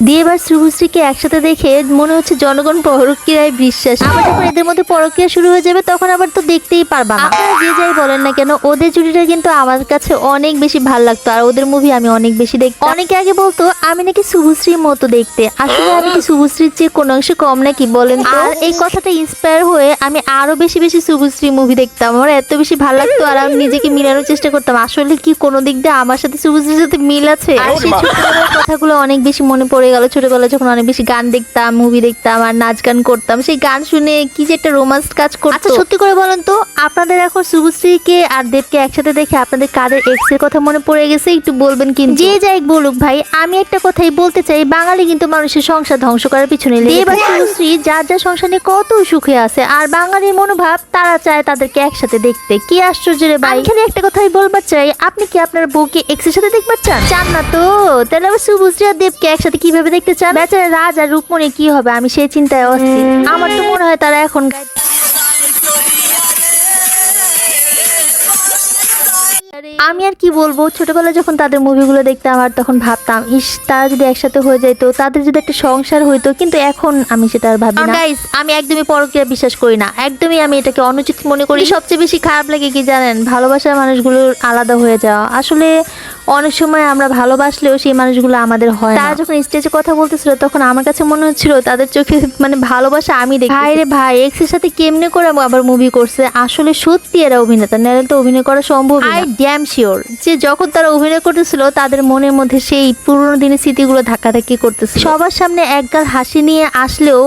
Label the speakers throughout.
Speaker 1: দেব আর শুভশ্রীকে একসাথে দেখে মনে হচ্ছে জনগণ পরক্রিয়ায় বিশ্বাস। আবার যখন এদের মধ্যে পরক্রিয়া শুরু হয়ে যাবে তখন আবার তো দেখতেই পারবা না। আপনারা যে যাই বলেন না কেন ওদের জুটিটা কিন্তু আমার কাছে অনেক বেশি ভালো লাগতো আর ওদের মুভি আমি অনেক বেশি দেখতাম। অনেকে আগে বলতো আমি নাকি শুভশ্রীর মতো দেখতে। আসলে আমি কি শুভশ্রীর চেয়ে কোনো অংশে কম নাকি বলেন তো? আর এই কথাটা ইন্সপায়ার হয়ে আমি আরও বেশি বেশি শুভশ্রী মুভি দেখতাম। আমার এত বেশি ভালো লাগতো আর আমি নিজেকে মিলানোর চেষ্টা করতাম। আসলে কি কোনো দিক দিয়ে আমার সাথে শুভশ্রীর সাথে মিল আছে? আর সেই ছোটবেলার কথাগুলো অনেক বেশি মনে পড়ে গেল ছোটবেলায় যখন অনেক বেশি গান দেখতাম মুভি দেখতাম আর নাচ গান করতাম সেই গান শুনে কি যে একটা রোমান্স কাজ করতো। আচ্ছা সত্যি করে বলেন তো আপনাদের এখন শুভশ্রীকে আর দেবকে একসাথে দেখে আপনাদের কাদের এক্সের কথা মনে পড়ে গেছে একটু বলবেন কিন্তু। যে যাই বলুক ভাই আমি একটা কথাই বলতে চাই বাঙালি কিন্তু মানুষের সংসার ধ্বংস করার পিছনে দেব আর শুভশ্রী যার যার সংসার নিয়ে কত সুখে আছে আর বাঙালির মনোভাব তারা চায় তাদেরকে একসাথে দেখতে। কি আশ্চর্য রে ভাই। খালি একটা কথাই বলবার চাই আপনি কি আপনার বউকে এক্সের সাথে দেখবার চান? চান না তো তাহলে আবার শুভশ্রী আর দেবকে একসাথে কীভাবে দেখতে চান? বেচারা রাজ আর রূপমণি কি হবে? আমি সেই চিন্তায় অস্থির। আমার তো মনে হয় তারা এখন আমি আর কি বলব? ছোটবেলায় যখন তাদের মুভিগুলো দেখতাম আর তখন ভাবতাম ইস তারা যদি একসাথে হয়ে যেত তাদের যদি একটা সংসার হইতো কিন্তু এখন আমি সেটা আর ভাবি না। গাইস আমি একদমই পরকীয়া বিশ্বাস করি না। একদমই আমি এটাকে অনুচিত মনে করি। সবচেয়ে বেশি খারাপ লাগে কি জানেন? ভালোবাসার মানুষগুলোর আলাদা হয়ে যাওয়া। আসলে অনেক সময় আমরা ভালোবাসলেও সেই মানুষগুলো আমাদের হয় তারা যখন স্টেজে কথা বলতেছিল তখন আমার কাছে মনে হচ্ছিল তাদের চোখে মানে ভালোবাসা আমি দেখি ভাই রে ভাই এক্সের সাথে কেমনে করে আবার মুভি করছে? আসলে সত্যি এরা অভিনেতা নাহলে তো অভিনয় করা সম্ভব আই ড্যাম শিওর যে যখন তারা অভিনয় করতেছিল তাদের মনের মধ্যে সেই পুরোনো দিনের স্মৃতিগুলো ধাক্কাধাক্কি করতেছে সবার সামনে একগাল হাসি নিয়ে আসলেও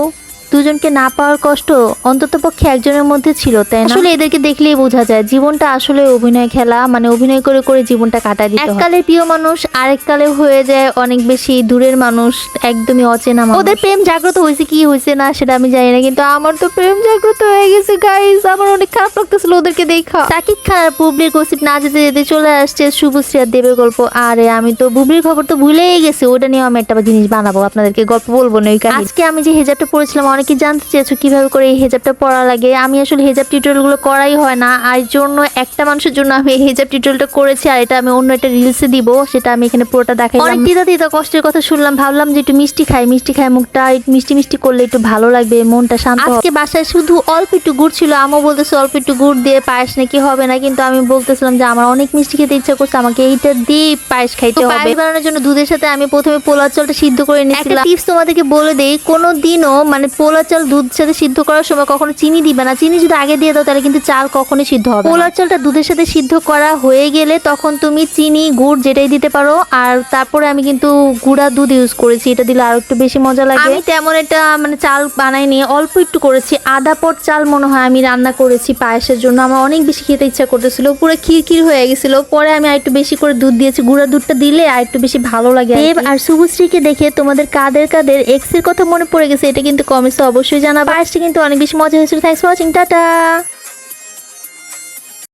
Speaker 1: দুজনকে না পাওয়ার কষ্ট অন্তত পক্ষে একজনের মধ্যে ছিল তাই না? আসলে এদেরকে দেখলেই বোঝা যায় জীবনটা আসলে অভিনয় খেলা মানে অভিনয় করে করে জীবনটা কাটায় দিতে হয়। এককালে প্রিয় মানুষ আরেককালে হয়ে যায় অনেক বেশি দূরের মানুষ একদমই অচেনা মানুষ। ওদের প্রেম জাগ্রত হয়েছে কি হয়েছে না সেটা আমি জানি না কিন্তু আমার তো প্রেম জাগ্রত হয়ে গেছে গাইস আমার অনেক খারাপ লাগতেছিল ওদেরকে দেখা। সাকিব খান আর বুবলির গসিপ না যেতে যেতে চলে আসছে শুভশ্রী আর দেবের গল্প। আরে আমি তো বুবলির খবর তো ভুলেই গেছি ওটা নিয়ে আমি একটা জিনিস বানাবো আপনাদেরকে গল্প বলব না। আজকে আমি যে হেজাবটা পরেছিলাম অনেকে জানতে চেয়েছো কীভাবে করে এই হেজাবটা পরা লাগে? আমি আসলে হেজাব টিউটোরিয়ালগুলো করাই হয় না। আর জন্য একটা মানুষের জন্য আমি এই হেজাব টিউটোরিয়ালটা করেছি আর এটা আমি অন্য একটা রিলসে দিব সেটা আমি এখানে পুরোটা দেখাই অনেক দিদা দিদা কষ্টের কথা শুনলাম ভাবলাম যে একটু মিষ্টি খাই মিষ্টি খাই মুখটা মিষ্টি মিষ্টি করলে একটু ভালো লাগবে মনটা শান্ত আজকে বাসায় শুধু অল্প একটু গুড় ছিল আমও বলতেছে অল্প একটু গুড় দিয়ে পায়েস নাকি হবে না কিন্তু আমি বলতেছিলাম যে আমার অনেক মিষ্টি খেতে ইচ্ছা করছে আমাকে এইটা দিয়ে পায়েস খাইতে হবে। পায়েস বানানোর জন্য দুধের সাথে আমি প্রথমে পোলার চালটা সিদ্ধ করে নিয়েছিলাম। টিপস তোমাদেরকে বলে দেই কোনো দিনও মানে পোলার চাল দুধ সাথে সিদ্ধ করার সময় কখনো চিনি দিবে না। চিনি যদি আগে দিয়ে দাও তাহলে কিন্তু চাল কখনোই সিদ্ধ হবে। পোলার চালটা দুধের সাথে সিদ্ধ করা হয়ে গেলে তখন তুমি চিনি গুড় যেটাই দিতে পারো আর তারপরে আমি কিন্তু গুঁড়া দুধ ইউজ করেছি। এটা দিলে আরও একটু বেশি মজা লাগে। আমি তেমন এটা মানে চাল বানাইনি অল্প একটু করেছি। আধা পট চাল মনে হয় আমি রান্না করেছি পায়েসের জন্য। আমার অনেক বেশি খেতে ইচ্ছা করতেছিল পুরো ক্ষীর হয়ে গেছিল। পরে আমি আর একটু বেশি করে দুধ দিয়েছি। গুঁড়া দুধটা দিলে আর একটু বেশি ভালো লাগে দেব আর শুভশ্রীকে দেখে তোমাদের কাদের কাদের এক্সের কথা মনে পড়ে গেছে এটা কিন্তু কমেন্টসে অবশ্যই জানাব। আজকে কিন্তু অনেক বেশি মজা হয়েছিল। Thanks for watching tata.